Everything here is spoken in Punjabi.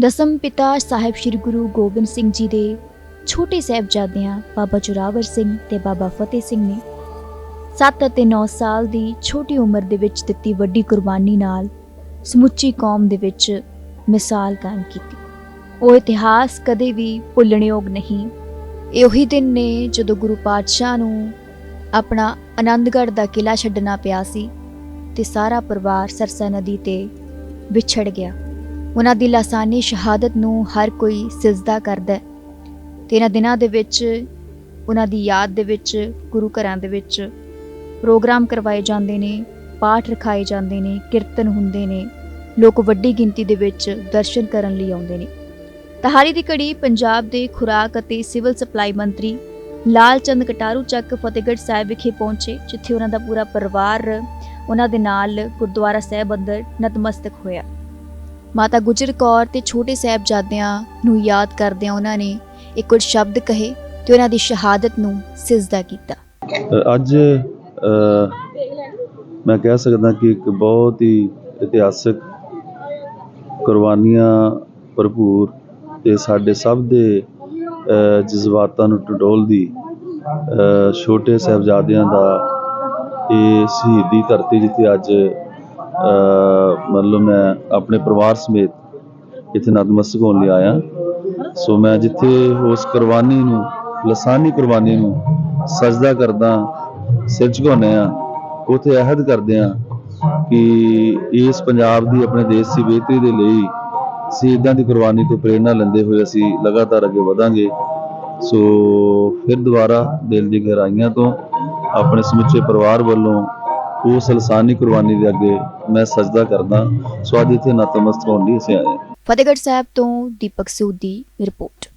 ਦਸਮ ਪਿਤਾ ਸਾਹਿਬ ਸ੍ਰੀ ਗੁਰੂ ਗੋਬਿੰਦ ਸਿੰਘ ਜੀ ਦੇ ਛੋਟੇ ਸਾਹਿਬਜ਼ਾਦਿਆਂ ਬਾਬਾ ਜੋਰਾਵਰ ਸਿੰਘ ਤੇ ਬਾਬਾ ਫਤਿਹ ਸਿੰਘ ਨੇ 7 ਅਤੇ 9 ਸਾਲ ਦੀ ਛੋਟੀ ਉਮਰ ਦੇ ਵਿੱਚ ਦਿੱਤੀ ਵੱਡੀ ਕੁਰਬਾਨੀ ਨਾਲ ਸਮੁੱਚੀ ਕੌਮ ਦੇ ਵਿੱਚ ਮਿਸਾਲ ਕਾਇਮ ਕੀਤੀ। ਉਹ ਇਤਿਹਾਸ ਕਦੇ ਵੀ ਭੁੱਲਣਯੋਗ ਨਹੀਂ। ਇਹ ਉਹੀ ਦਿਨ ਨੇ ਜਦੋਂ ਗੁਰੂ ਪਾਤਸ਼ਾਹ ਨੂੰ ਆਪਣਾ ਆਨੰਦਗੜ੍ਹ ਦਾ ਕਿਲਾ ਛੱਡਣਾ ਪਿਆ ਸੀ ਤੇ ਸਾਰਾ ਪਰਿਵਾਰ ਸਰਸਾ ਨਦੀ ਤੇ ਵਿਛੜ ਗਿਆ। ਉਹਨਾਂ ਦੀ ਲਾਸਾਨੀ ਸ਼ਹਾਦਤ ਨੂੰ ਹਰ ਕੋਈ ਸਿਜਦਾ ਕਰਦਾ ਹੈ ਤੇ ਇਹਨਾਂ ਦਿਨਾਂ ਦੇ ਵਿੱਚ, ਉਹਨਾਂ ਦੀ ਯਾਦ ਦੇ ਵਿੱਚ, ਗੁਰੂ ਘਰਾਂ ਦੇ ਵਿੱਚ ਪ੍ਰੋਗਰਾਮ ਕਰਵਾਏ ਜਾਂਦੇ ਨੇ, ਪਾਠ ਰਖਾਏ ਜਾਂਦੇ ਨੇ, ਕੀਰਤਨ ਹੁੰਦੇ ਨੇ, ਲੋਕ ਵੱਡੀ ਗਿਣਤੀ ਦੇ ਵਿੱਚ ਦਰਸ਼ਨ ਕਰਨ ਲਈ ਆਉਂਦੇ ਨੇ। ਤਹਾਰੀ ਦੀ ਘੜੀ ਪੰਜਾਬ ਦੇ ਖੁਰਾਕ ਅਤੇ ਸਿਵਲ ਸਪਲਾਈ ਮੰਤਰੀ ਲਾਲ ਚੰਦ ਕਟਾਰੂ ਚੱਕ ਫਤਿਹਗੜ੍ਹ ਸਾਹਿਬ ਵਿਖੇ ਪਹੁੰਚੇ, ਜਿੱਥੇ ਉਹਨਾਂ ਦਾ ਪੂਰਾ ਪਰਿਵਾਰ ਉਹਨਾਂ ਦੇ ਨਾਲ ਗੁਰਦੁਆਰਾ ਸਾਹਿਬ ਅੰਦਰ ਨਤਮਸਤਕ ਹੋਇਆ। ਮਾਤਾ ਗੁਜਰ ਕੌਰ ਤੇ ਛੋਟੇ ਸਾਹਿਬਜ਼ਾਦਿਆਂ ਨੂੰ ਯਾਦ ਕਰਦਿਆਂ ਉਹਨਾਂ ਨੇ ਇੱਕ ਕੁਝ ਸ਼ਬਦ ਕਹੇ ਤੇ ਉਹਨਾਂ ਦੀ ਸ਼ਹਾਦਤ ਨੂੰ ਸਿਜਦਾ ਕੀਤਾ। ਅੱਜ ਮੈਂ ਕਹਿ ਸਕਦਾ ਕਿ ਇੱਕ ਬਹੁਤ ਹੀ ਇਤਿਹਾਸਕ ਕੁਰਬਾਨੀਆਂ ਭਰਪੂਰ ਤੇ ਸਾਡੇ ਸਭ ਦੇ ਅ, ਜਜ਼ਬਾਤਾਂ ਨੂੰ ਟਟੋਲਦੀ ਅ, ਛੋਟੇ ਸਾਹਿਬਜ਼ਾਦਿਆਂ ਦਾ ਇਹ ਸ਼ਹੀਦੀ ਧਰਤੀ ਜਿੱਥੇ ਅੱਜ ਮਤਲਬ ਮੈਂ ਆਪਣੇ ਪਰਿਵਾਰ ਸਮੇਤ ਇੱਥੇ ਨਤਮਸਤਕ ਹੋਣ ਲਈ ਆਇਆ। ਸੋ ਮੈਂ ਜਿੱਥੇ ਉਸ ਕੁਰਬਾਨੀ ਨੂੰ, ਲਸਾਨੀ ਕੁਰਬਾਨੀ ਨੂੰ ਸਜਦਾ ਕਰਦਾ ਸਿਰ ਝੁਕਾਉਂਦੇ ਆ ਉਥੇ ਅਹਿਦ ਕਰਦੇ ਆ ਕਿ ਇਸ ਪੰਜਾਬ ਦੀ ਆਪਣੇ ਦੇਸ਼ ਦੀ ਬਿਹਤਰੀ ਦੇ ਲਈ ਸ਼ਹੀਦਾਂ ਦੀ ਕੁਰਬਾਨੀ ਤੋਂ ਪ੍ਰੇਰਣਾ ਲੈਂਦੇ ਹੋਏ ਅਸੀਂ ਲਗਾਤਾਰ ਅੱਗੇ ਵਧਾਂਗੇ। ਸੋ ਫਿਰ ਦੁਬਾਰਾ ਦਿਲ ਦੀ ਗਹਿਰਾਈਆਂ ਤੋਂ ਆਪਣੇ ਸਮੁੱਚੇ ਪਰਿਵਾਰ ਵੱਲੋਂ ਉਸ ਲਸਾਨੀ ਕੁਰਬਾਨੀ ਦੇ ਅੱਗੇ ਮੈਂ ਸਜਦਾ ਕਰਦਾ। ਸੋ ਅੱਜ ਇੱਥੇ ਨਤਮਸਤਕ ਹੋਣ ਲਈ ਅਸੀਂ ਆਏ ਹਾਂ। ਫਤਿਹਗੜ੍ਹ ਸਾਹਿਬ ਤੋਂ ਦੀਪਕ ਸੂਦ ਦੀ ਰਿਪੋਰਟ।